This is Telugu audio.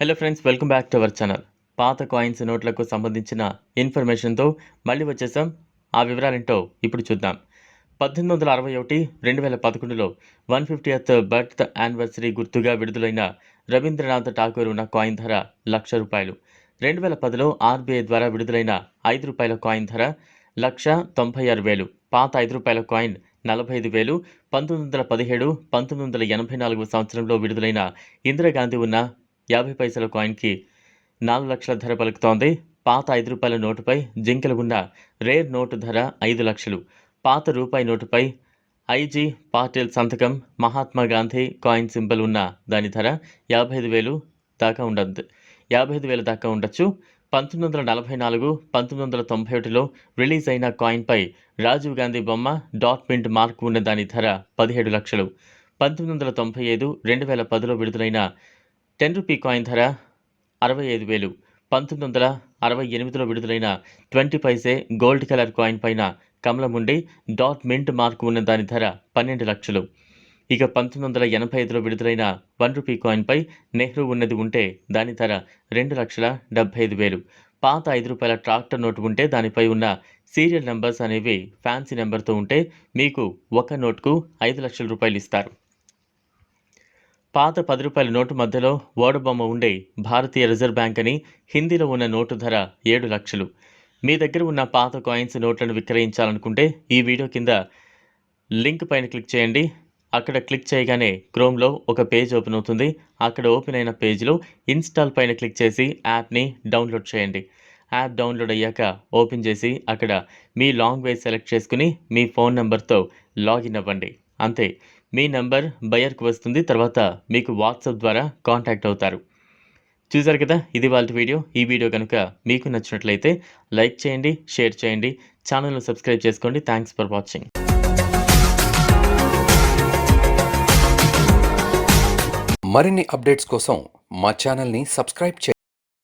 Hello friends welcome back to our channel పాత కాయిన్స్ నోట్లకు సంబంధించిన ఇన్ఫర్మేషన్తో మళ్ళీ వచ్చేసాం. ఆ వివరాలేంటో ఇప్పుడు చూద్దాం. పద్దెనిమిది వందల అరవై ఒకటి రెండు వేల పదకొండులో వన్ ఫిఫ్టీయత్ బర్త్ యానివర్సరీ గుర్తుగా విడుదలైన రవీంద్రనాథ్ ఠాకూర్ ఉన్న కాయిన్ ధర లక్ష రూపాయలు. రెండు వేల పదిలో ఆర్బీఐ ద్వారా విడుదలైన ఐదు రూపాయల కాయిన్ ధర లక్ష తొంభై ఆరు వేలు. పాత ఐదు రూపాయల కాయిన్ నలభై ఐదు వేలు. పంతొమ్మిది వందల పదిహేడు పంతొమ్మిది వందల ఎనభై నాలుగు సంవత్సరంలో విడుదలైన ఇందిరాగాంధీ ఉన్న యాభై పైసల కాయిన్కి నాలుగు లక్షల ధర పలుకుతోంది. పాత ఐదు రూపాయల నోటుపై జింకలు ఉన్న రేర్ నోటు ధర ఐదు లక్షలు. పాత రూపాయి నోటుపై ఐజీ పాటిల్ సంతకం మహాత్మా గాంధీ కాయిన్ సింబల్ ఉన్న దాని ధర యాభై ఐదు వేలు దాకా ఉండదు. యాభై ఐదు వేల దాకా ఉండొచ్చు. పంతొమ్మిది వందల నలభై నాలుగు పంతొమ్మిది వందల తొంభై ఒకటిలో రిలీజ్ అయిన కాయిన్పై రాజీవ్ గాంధీ బొమ్మ డాట్ ప్రింట్ మార్క్ ఉన్న దాని ధర పదిహేడు లక్షలు. పంతొమ్మిది వందల తొంభై ఐదు రెండు వేల పదిలో విడుదలైన టెన్ రూపీ కాయిన్ ధర అరవై ఐదు వేలు. పంతొమ్మిది వందల అరవై ఎనిమిదిలో విడుదలైన twenty paise gold colour coin పైన కమలముండి డాట్ మింట్ మార్క్ ఉన్న దాని ధర పన్నెండు లక్షలు. ఇక పంతొమ్మిది వందల ఎనభై ఐదులో విడుదలైన వన్ రూపీ కాయిన్పై నెహ్రూ ఉన్నది ఉంటే దాని ధర రెండు లక్షల డెబ్బై ఐదు వేలు. పాత ఐదు రూపాయల ట్రాక్టర్ నోటు ఉంటే దానిపై ఉన్న సీరియల్ నెంబర్స్ అనేవి ఫ్యాన్సీ నెంబర్తో ఉంటే మీకు ఒక నోట్కు ఐదు లక్షల రూపాయలు ఇస్తారు. పాత పది రూపాయల నోటు మధ్యలో ఓడబొమ్మ ఉండే భారతీయ రిజర్వ్ బ్యాంక్ అని హిందీలో ఉన్న నోటు ధర ఏడు లక్షలు. మీ దగ్గర ఉన్న పాత కాయిన్స్ నోట్లను విక్రయించాలనుకుంటే ఈ వీడియో కింద లింక్ పైన క్లిక్ చేయండి. అక్కడ క్లిక్ చేయగానే క్రోమ్లో ఒక పేజ్ ఓపెన్ అవుతుంది. అక్కడ ఓపెన్ అయిన పేజ్లో ఇన్స్టాల్ పైన క్లిక్ చేసి యాప్ని డౌన్లోడ్ చేయండి. యాప్ డౌన్లోడ్ అయ్యాక ఓపెన్ చేసి అక్కడ మీ లాంగ్వేజ్ సెలెక్ట్ చేసుకుని మీ ఫోన్ నెంబర్తో లాగిన్ అవ్వండి. అంతే మీ నెంబర్ బయర్కి వస్తుంది తర్వాత మీకు వాట్సాప్ ద్వారా కాంటాక్ట్ అవుతారు. చూసారు కదా ఇది వాళ్ళ వీడియో. ఈ వీడియో కనుక మీకు నచ్చినట్లయితే లైక్ చేయండి షేర్ చేయండి ఛానల్ను సబ్స్క్రైబ్ చేసుకోండి. Thanks for watching. మరిన్ని అప్డేట్స్ కోసం మా ఛానల్ని సబ్స్క్రైబ్ చేయండి.